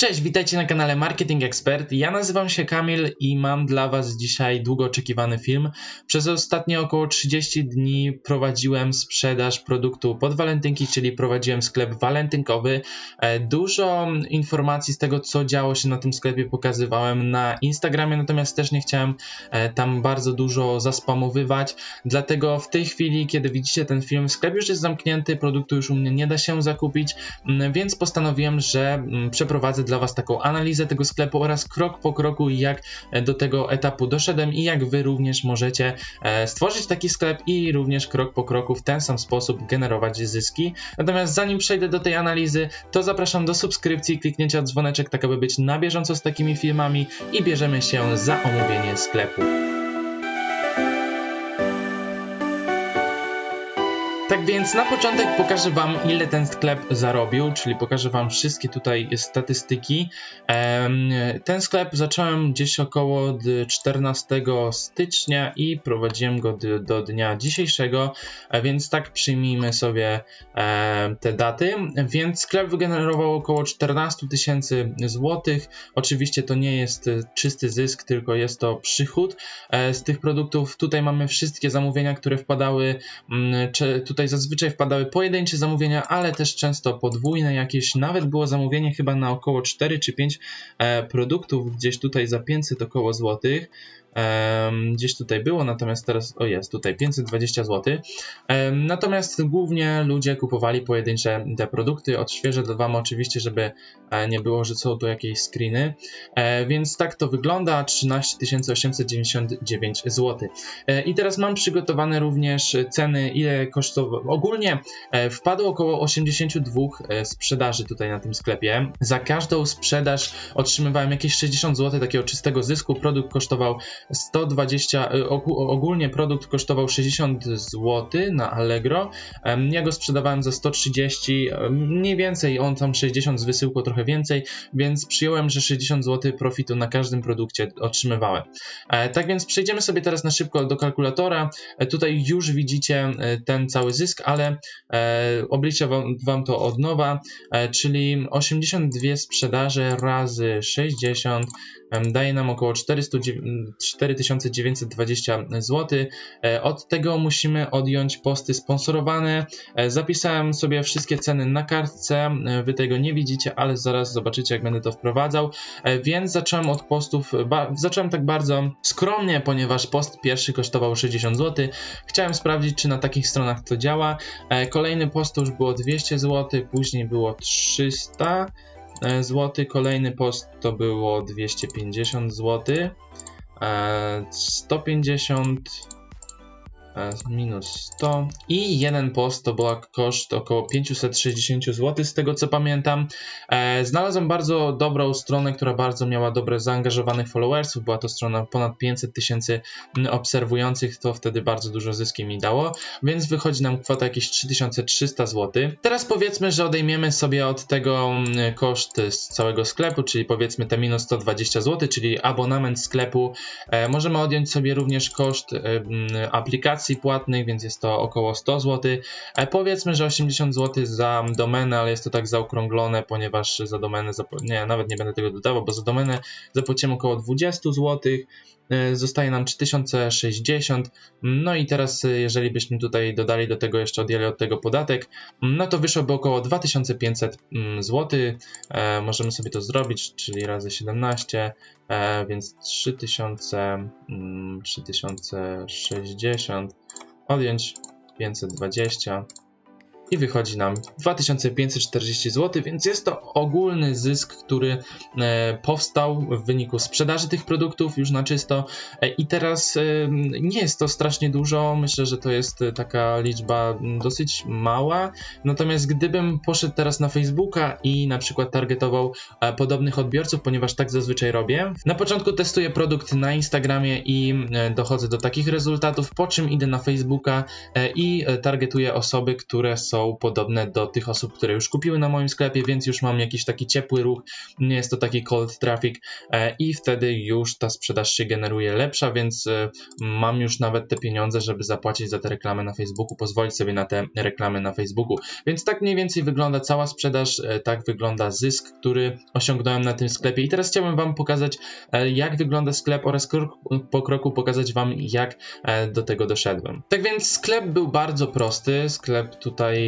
Cześć, witajcie na kanale Marketing Expert. Ja nazywam się Kamil i mam dla Was dzisiaj długo oczekiwany film. Przez ostatnie około 30 dni prowadziłem sprzedaż produktu pod walentynki, czyli prowadziłem sklep walentynkowy. E, Dużo informacji z tego, co działo się na tym sklepie, pokazywałem na Instagramie, natomiast też nie chciałem e, tam bardzo dużo zaspamowywać. Dlatego w tej chwili, kiedy widzicie ten film, sklep już jest zamknięty, produktu już u mnie nie da się zakupić, więc postanowiłem, że przeprowadzę dla Was taką analizę tego sklepu oraz krok po kroku, jak do tego etapu doszedłem i jak Wy również możecie e, stworzyć taki sklep i również krok po kroku w ten sam sposób generować zyski. Natomiast zanim przejdę do tej analizy, to zapraszam do subskrypcji, kliknięcia dzwoneczek, tak aby być na bieżąco z takimi filmami i bierzemy się za omówienie sklepu. Tak więc na początek pokażę Wam, ile ten sklep zarobił, czyli pokażę Wam wszystkie tutaj statystyki. Ten sklep zacząłem gdzieś około d- 14 stycznia i prowadziłem go do dnia dzisiejszego, e, więc tak przyjmijmy sobie e, te daty. Więc sklep wygenerował około 14 tysięcy złotych. Oczywiście to nie jest czysty zysk, tylko jest to przychód e, z tych produktów. Tutaj mamy wszystkie zamówienia, które wpadały czy tutaj zazwyczaj wpadały pojedyncze zamówienia, ale też często podwójne jakieś. Nawet było zamówienie chyba na około 4 czy 5 e, produktów, gdzieś tutaj za 500 około złotych. Gdzieś tutaj było, natomiast teraz, o jest, tutaj 520 zł. Natomiast głównie ludzie kupowali pojedyncze te produkty. Odświeżę dla Wam oczywiście, żeby e, nie było, że są tu jakieś screeny. E, więc tak to wygląda, 13 899 zł. I teraz mam przygotowane również ceny, ile kosztowało. Ogólnie e, wpadło około 82 e, sprzedaży tutaj na tym sklepie. Za każdą sprzedaż otrzymywałem jakieś 60 zł takiego czystego zysku. Produkt kosztował 120, e, ogó- ogólnie produkt kosztował 60 zł na Allegro. Ja go sprzedawałem za 130, e, mniej więcej, on tam 60 z wysyłką trochę więcej, więc przyjąłem, że 60 zł profitu na każdym produkcie otrzymywałem. E, Tak więc przejdziemy sobie teraz na szybko do kalkulatora. E, Tutaj już widzicie e, ten cały zysk, ale obliczę wam, to od nowa, czyli 82 sprzedaże razy 60 em, daje nam około 400, 4920 zł. E, Od tego musimy odjąć posty sponsorowane. E, Zapisałem sobie wszystkie ceny na kartce, e, wy tego nie widzicie, ale zaraz zobaczycie jak będę to wprowadzał. Więc zacząłem od postów, zacząłem tak bardzo skromnie, ponieważ post pierwszy kosztował 60 zł. Chciałem sprawdzić, czy na takich stronach to działa. Kolejny post już było 200 zł, później było 300 zł, kolejny post to było 250 zł, 150 e, minus 100 i jeden post to była koszt około 560 zł z tego co pamiętam. E, Znalazłem bardzo dobrą stronę, która bardzo miała dobre zaangażowanych followersów, była to strona ponad 500 tysięcy obserwujących, to wtedy bardzo dużo zyski mi dało, więc wychodzi nam kwota jakieś 3300 zł. Teraz powiedzmy, że odejmiemy sobie od tego mm, koszt z całego sklepu, czyli powiedzmy te minus 120 zł, czyli abonament sklepu. E, Możemy odjąć sobie również koszt e, mm, aplikacji płatnych, więc jest to około 100 zł. E, Powiedzmy, że 80 zł za domenę, ale jest to tak zaokrąglone, ponieważ za domenę, nie, nawet nie będę tego dodawał, bo za domenę zapłacimy około 20 zł. E, Zostaje nam 3060. No i teraz, e, jeżeli byśmy tutaj dodali do tego jeszcze odjęli od tego podatek, mm, no to wyszłoby około 2500 zł. E, możemy sobie to zrobić, czyli razy 17, e, więc 3000, mm, 3060, odjąć 520 i wychodzi nam 2540 zł, więc jest to ogólny zysk, który e, powstał w wyniku sprzedaży tych produktów już na czysto. E, i teraz e, nie jest to strasznie dużo, myślę, że to jest taka liczba dosyć mała, natomiast gdybym poszedł teraz na Facebooka i na przykład targetował podobnych odbiorców, ponieważ tak zazwyczaj robię, na początku testuję produkt na Instagramie i dochodzę do takich rezultatów, po czym idę na Facebooka i targetuję osoby, które są są podobne do tych osób, które już kupiły na moim sklepie, więc już mam jakiś taki ciepły ruch, nie jest to taki cold traffic e, i wtedy już ta sprzedaż się generuje lepsza, więc e, mam już nawet te pieniądze, żeby zapłacić za te reklamy na Facebooku, pozwolić sobie na te reklamy na Facebooku. Więc tak mniej więcej wygląda cała sprzedaż, e, tak wygląda zysk, który osiągnąłem na tym sklepie. I teraz chciałbym Wam pokazać, jak wygląda sklep oraz krok po kroku pokazać Wam, jak do tego doszedłem. Tak więc sklep był bardzo prosty. Sklep tutaj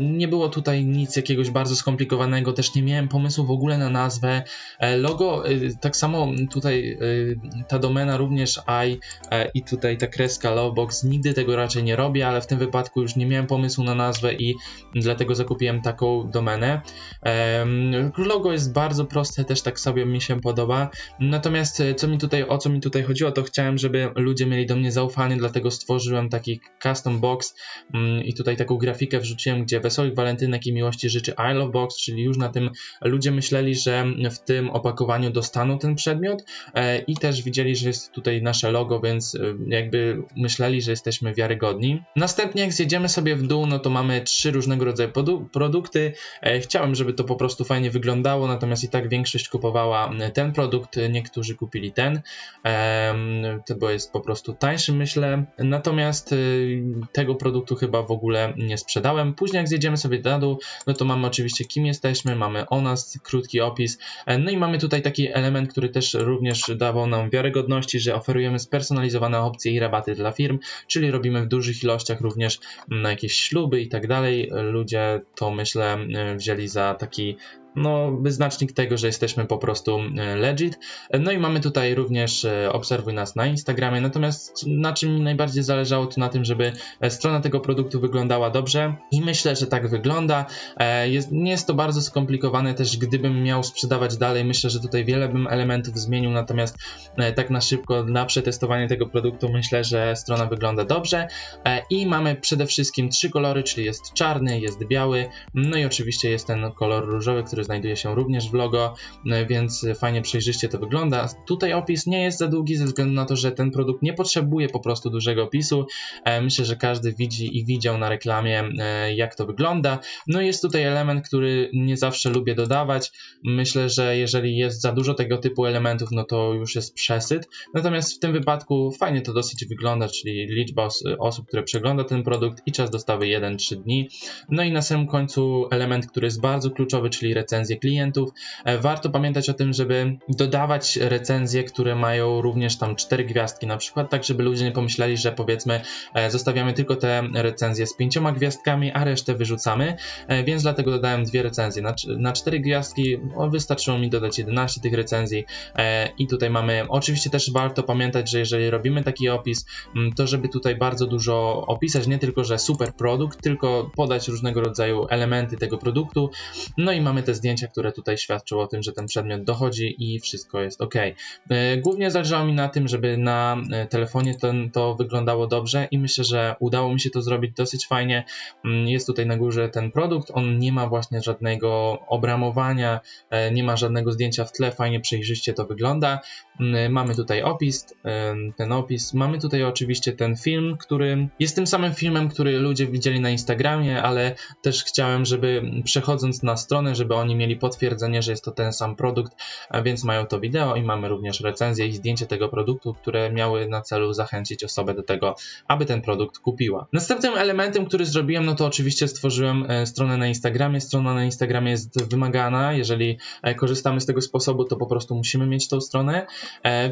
nie było tutaj nic jakiegoś bardzo skomplikowanego, też nie miałem pomysłu w ogóle na nazwę. E, Logo, y, tak samo tutaj y, ta domena również i e, i tutaj ta kreska Lovebox, nigdy tego raczej nie robię, ale w tym wypadku już nie miałem pomysłu na nazwę i dlatego zakupiłem taką domenę. Logo jest bardzo proste, też tak sobie mi się podoba. Natomiast e, co mi tutaj, o co mi tutaj chodziło, to chciałem, żeby ludzie mieli do mnie zaufanie, dlatego stworzyłem taki custom box mm, i tutaj taką grafikę wrzuciłem, gdzie wesołych walentynek i miłości życzy I Love Box, czyli już na tym ludzie myśleli, że w tym opakowaniu dostaną ten przedmiot e, i też widzieli, że jest tutaj nasze logo, więc e, jakby myśleli, że jesteśmy wiarygodni. Następnie jak zjedziemy sobie w dół, no to mamy trzy różnego rodzaju produkty. E, Chciałem, żeby to po prostu fajnie wyglądało, natomiast i tak większość kupowała ten produkt, niektórzy kupili ten, bo jest po prostu tańszy, myślę. Natomiast tego produktu chyba w ogóle nie sprzedałem. Później jak zjedziemy sobie na dół, no to mamy oczywiście kim jesteśmy, mamy o nas, krótki opis, e, no i mamy tutaj taki element, który też również dawał nam wiarygodności, że oferujemy spersonalizowane opcje i rabaty dla firm, czyli robimy w dużych ilościach również na jakieś śluby i tak dalej. Ludzie to myślę wzięli za taki no, wyznacznik tego, że jesteśmy po prostu e, legit. No i mamy tutaj również e, obserwuj nas na Instagramie. Natomiast na czym mi najbardziej zależało, to na tym, żeby e, strona tego produktu wyglądała dobrze i myślę, że tak wygląda. E, Jest, nie jest to bardzo skomplikowane też, gdybym miał sprzedawać dalej. Myślę, że tutaj wiele bym elementów zmienił, natomiast e, tak na szybko na przetestowanie tego produktu myślę, że strona wygląda dobrze. E, I mamy przede wszystkim trzy kolory, czyli jest czarny, jest biały, no i oczywiście jest ten kolor różowy, który znajduje się również w logo, e, więc fajnie przejrzyście to wygląda. Tutaj opis nie jest za długi ze względu na to, że ten produkt nie potrzebuje po prostu dużego opisu. E, Myślę, że każdy widzi i widział na reklamie, e, jak to wygląda. No jest tutaj element, który nie zawsze lubię dodawać. Myślę, że jeżeli jest za dużo tego typu elementów, no to już jest przesyt. Natomiast w tym wypadku fajnie to dosyć wygląda, czyli liczba os osób, które przegląda ten produkt i czas dostawy 1-3 dni. No i na samym końcu element, który jest bardzo kluczowy, czyli recenzje klientów. E, Warto pamiętać o tym, żeby dodawać recenzje, które mają również tam 4 gwiazdki na przykład, tak żeby ludzie nie pomyśleli, że powiedzmy e, zostawiamy tylko te recenzje z pięcioma gwiazdkami, a resztę wyrzucamy, E, więc dlatego dodałem dwie recenzje. Na, na 4 gwiazdki o, wystarczyło mi dodać 11 tych recenzji i tutaj mamy, oczywiście też warto pamiętać, że jeżeli robimy taki opis, mm, to żeby tutaj bardzo dużo opisać, nie tylko, że super produkt, tylko podać różnego rodzaju elementy tego produktu, no i mamy te zdjęcia, które tutaj świadczą o tym, że ten przedmiot dochodzi i wszystko jest ok. E, Głównie zależało mi na tym, żeby na e, telefonie to, to wyglądało dobrze i myślę, że udało mi się to zrobić dosyć fajnie. Mm, Jest tutaj na górze ten produkt, on nie ma właśnie żadnego obramowania, e, nie ma żadnego zdjęcia w tle, fajnie przejrzyście to wygląda. Mm, Mamy tutaj opis, em, ten opis. Mamy tutaj oczywiście ten film, który jest tym samym filmem, który ludzie widzieli na Instagramie, ale też chciałem, żeby przechodząc na stronę, żeby oni mieli potwierdzenie, że jest to ten sam produkt, więc mają to wideo i mamy również recenzję i zdjęcie tego produktu, które miały na celu zachęcić osobę do tego, aby ten produkt kupiła. Następnym elementem, który zrobiłem, no to oczywiście stworzyłem e, stronę na Instagramie. Strona na Instagramie jest wymagana. Jeżeli e, korzystamy z tego sposobu, to po prostu musimy mieć tą stronę,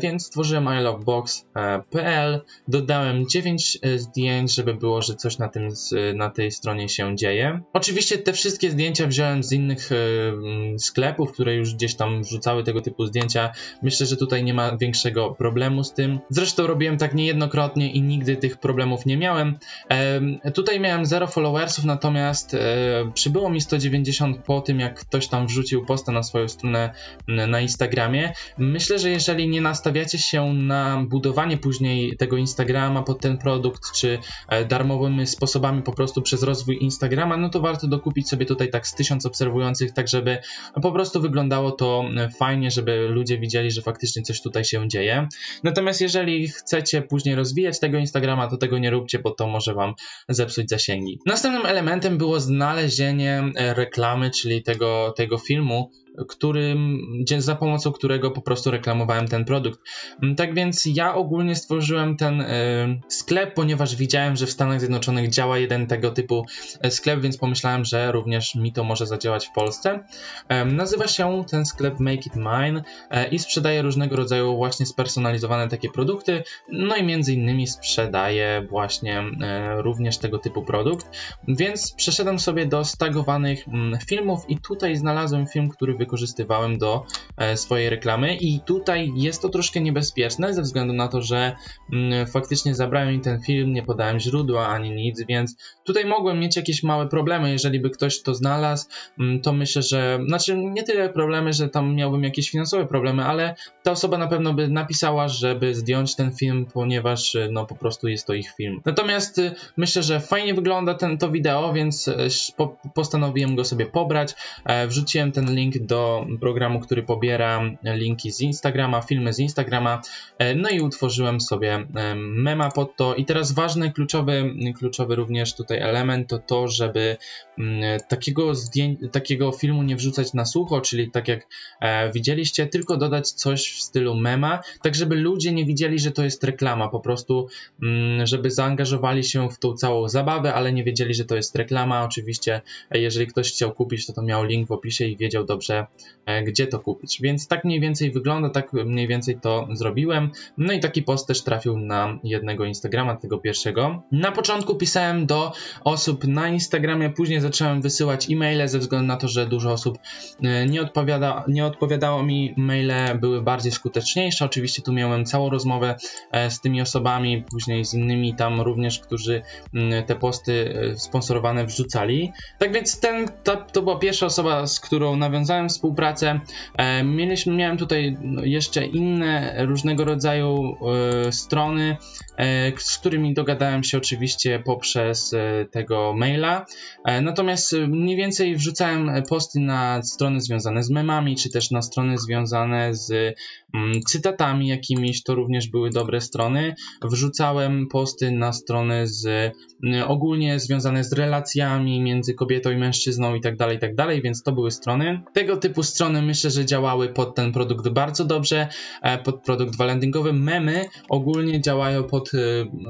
więc stworzyłem ilovebox.pl. Dodałem 9 e, zdjęć, żeby było, że coś na, tym, na tej stronie się dzieje. Oczywiście te wszystkie zdjęcia wziąłem z innych e, mm, sklepów, które już gdzieś tam wrzucały tego typu zdjęcia. Myślę, że tutaj nie ma większego problemu z tym. Zresztą robiłem tak niejednokrotnie i nigdy tych problemów nie miałem. Em, Tutaj miałem 0 followersów, natomiast e, przybyło mi 190 po tym, jak ktoś tam wrzucił posta na swoją stronę na Instagramie. Myślę, że jeżeli jeżeli nie nastawiacie się na budowanie później tego Instagrama pod ten produkt, czy e, darmowymi sposobami po prostu przez rozwój Instagrama, no to warto dokupić sobie tutaj tak z tysiąc obserwujących, tak żeby po prostu wyglądało to e, fajnie, żeby ludzie widzieli, że faktycznie coś tutaj się dzieje. Natomiast jeżeli chcecie później rozwijać tego Instagrama, to tego nie róbcie, bo to może wam zepsuć zasięgi. Następnym elementem było znalezienie e, reklamy, czyli tego, tego filmu, którym, za pomocą którego po prostu reklamowałem ten produkt. Mm, tak więc ja ogólnie stworzyłem ten y, sklep, ponieważ widziałem, że w Stanach Zjednoczonych działa jeden tego typu e, sklep, więc pomyślałem, że również mi to może zadziałać w Polsce. Nazywa się ten sklep Make It Mine y, i sprzedaje różnego rodzaju właśnie spersonalizowane takie produkty, no i między innymi sprzedaje właśnie również tego typu produkt. Więc przeszedłem sobie do stagowanych mm, filmów i tutaj znalazłem film, który wykorzystywałem do e, swojej reklamy i tutaj jest to troszkę niebezpieczne ze względu na to, że mm, faktycznie zabrałem mi ten film, nie podałem źródła ani nic, więc tutaj mogłem mieć jakieś małe problemy, jeżeli by ktoś to znalazł, mm, to myślę, że, znaczy nie tyle problemy, że tam miałbym jakieś finansowe problemy, ale ta osoba na pewno by napisała, żeby zdjąć ten film, ponieważ e, no po prostu jest to ich film. Natomiast e, myślę, że fajnie wygląda ten, to wideo, więc po, postanowiłem go sobie pobrać, wrzuciłem ten link do do programu, który pobiera linki z Instagrama, filmy z Instagrama, e, no i utworzyłem sobie mema pod to. I teraz ważny, kluczowy, kluczowy również tutaj element to to, żeby mm, takiego, takiego filmu nie wrzucać na sucho, czyli tak jak e, widzieliście, tylko dodać coś w stylu mema, tak żeby ludzie nie widzieli, że to jest reklama, po prostu mm, żeby zaangażowali się w tą całą zabawę, ale nie wiedzieli, że to jest reklama. Oczywiście, jeżeli ktoś chciał kupić, to to miał link w opisie i wiedział dobrze, E, gdzie to kupić. Więc tak mniej więcej wygląda, tak mniej więcej to zrobiłem. No i taki post też trafił na jednego Instagrama, tego pierwszego. Na początku pisałem do osób na Instagramie, później zacząłem wysyłać e-maile ze względu na to, że dużo osób e, nie, odpowiada, nie odpowiadało mi, maile były bardziej skuteczniejsze. Oczywiście tu miałem całą rozmowę e, z tymi osobami, później z innymi tam również, którzy te posty sponsorowane wrzucali. Tak więc ten, to, to była pierwsza osoba, z którą nawiązałem współpracę. E, mieliśmy, miałem tutaj jeszcze inne różnego rodzaju e, strony, e, z którymi dogadałem się oczywiście poprzez tego maila. Natomiast mniej więcej wrzucałem posty na strony związane z memami, czy też na strony związane z mm, cytatami jakimiś, to również były dobre strony. Wrzucałem posty na strony z ogólnie związane z relacjami między kobietą i mężczyzną i tak dalej, i tak dalej, więc to były strony. Tego typu strony myślę, że działały pod ten produkt bardzo dobrze, e, pod produkt walendingowy. Memy ogólnie działają pod e,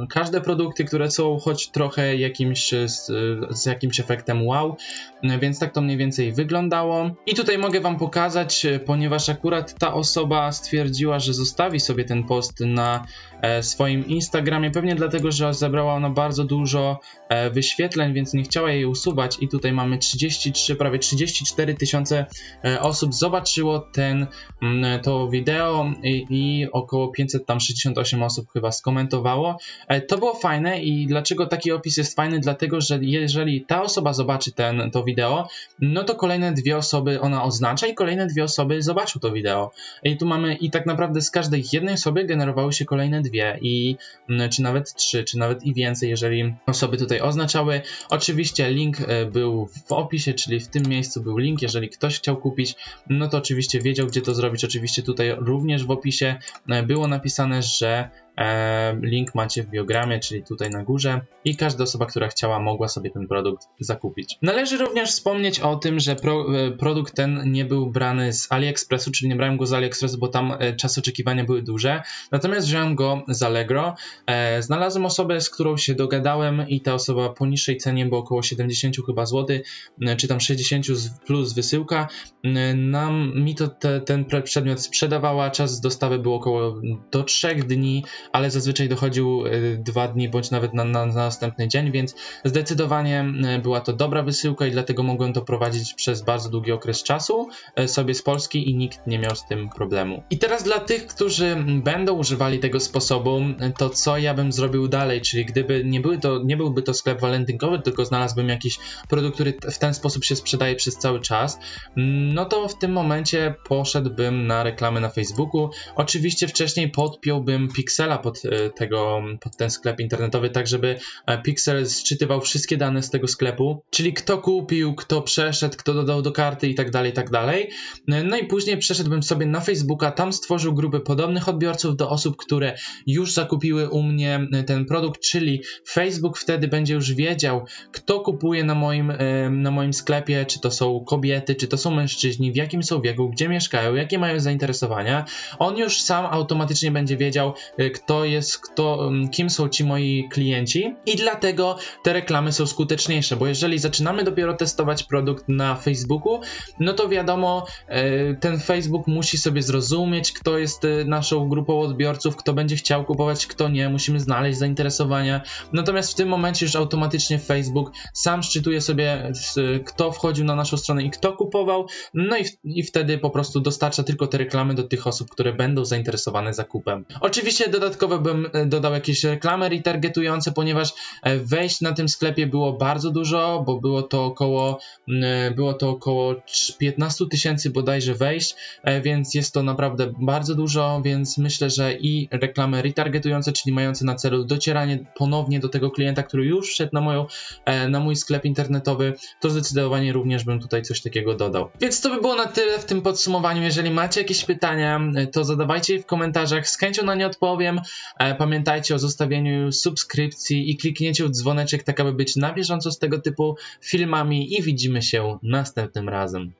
każde produkty, które są choć trochę jakimś, z, z jakimś efektem wow, e, więc tak to mniej więcej wyglądało. I tutaj mogę Wam pokazać, ponieważ akurat ta osoba stwierdziła, że zostawi sobie ten post na swoim Instagramie, pewnie dlatego, że zebrała ona bardzo dużo wyświetleń, więc nie chciała jej usuwać i tutaj mamy 33, prawie 34 tysiące osób zobaczyło ten, mm, to wideo i, i około 568 osób chyba skomentowało. E, to było fajne i dlaczego taki opis jest fajny? Dlatego, że jeżeli ta osoba zobaczy ten, to wideo, no to kolejne dwie osoby ona oznacza i kolejne dwie osoby zobaczą to wideo. I tu mamy, i tak naprawdę z każdej jednej osoby generowały się kolejne dwie i mm, czy nawet trzy, czy nawet i więcej, jeżeli osoby tutaj oznaczały. Oczywiście link e, był w opisie, czyli w tym miejscu był link, jeżeli ktoś chciał kupić, no to oczywiście wiedział, gdzie to zrobić. Oczywiście tutaj również w opisie e, było napisane, że link macie w biogramie, czyli tutaj na górze i każda osoba, która chciała, mogła sobie ten produkt zakupić. Należy również wspomnieć o tym, że pro, e, produkt ten nie był brany z AliExpressu, czyli nie brałem go z AliExpressu, bo tam e, czas oczekiwania były duże, natomiast wziąłem go z Allegro. Znalazłem osobę, z którą się dogadałem i ta osoba po niższej cenie, bo około 70 chyba złotych, czy tam 60 plus wysyłka, nam mi to te, ten przedmiot sprzedawała, czas dostawy był około do 3 dni, ale zazwyczaj dochodził y, dwa dni bądź nawet na, na, na następny dzień, więc zdecydowanie y, była to dobra wysyłka i dlatego mogłem to prowadzić przez bardzo długi okres czasu y, sobie z Polski i nikt nie miał z tym problemu. I teraz dla tych, którzy będą używali tego sposobu, to co ja bym zrobił dalej, czyli gdyby nie, były to, nie byłby to sklep walentynkowy, tylko znalazłbym jakiś produkt, który w ten sposób się sprzedaje przez cały czas, mm, no to w tym momencie poszedłbym na reklamy na Facebooku. Oczywiście wcześniej podpiąłbym Pixela pod, e, tego, pod ten sklep internetowy, tak żeby e, Pixel sczytywał wszystkie dane z tego sklepu, czyli kto kupił, kto przeszedł, kto dodał do karty i tak dalej, i tak dalej. No i później przeszedłbym sobie na Facebooka, tam stworzył grupy podobnych odbiorców do osób, które już zakupiły u mnie e, ten produkt, czyli Facebook wtedy będzie już wiedział, kto kupuje na moim, e, na moim sklepie, czy to są kobiety, czy to są mężczyźni, w jakim są wieku, gdzie mieszkają, jakie mają zainteresowania. On już sam automatycznie będzie wiedział, e, kto jest, kto, m, kim są ci moi klienci i dlatego te reklamy są skuteczniejsze, bo jeżeli zaczynamy dopiero testować produkt na Facebooku, no to wiadomo, e, ten Facebook musi sobie zrozumieć, kto jest e, naszą grupą odbiorców, kto będzie chciał kupować, kto nie, musimy znaleźć zainteresowania. Natomiast w tym momencie już automatycznie Facebook sam szczytuje sobie, s- kto wchodził na naszą stronę i kto kupował, no i, i wtedy po prostu dostarcza tylko te reklamy do tych osób, które będą zainteresowane zakupem. Oczywiście dodatkowo bym e, dodał jakieś reklamy retargetujące, ponieważ e, wejść na tym sklepie było bardzo dużo, bo było to około, mm, było to około 15 tysięcy bodajże wejść, e, więc jest to naprawdę bardzo dużo, więc myślę, że i reklamy retargetujące, czyli mające na celu docieranie ponownie do tego klienta, który już wszedł na, moją, e, na mój sklep internetowy, to zdecydowanie również bym tutaj coś takiego dodał. Więc to by było na tyle w tym podsumowaniu. Jeżeli macie jakieś pytania, e, to zadawajcie je w komentarzach, z chęcią na nie odpowiem. Pamiętajcie o zostawieniu subskrypcji i kliknięciu w dzwoneczek, tak aby być na bieżąco z tego typu filmami i widzimy się następnym razem.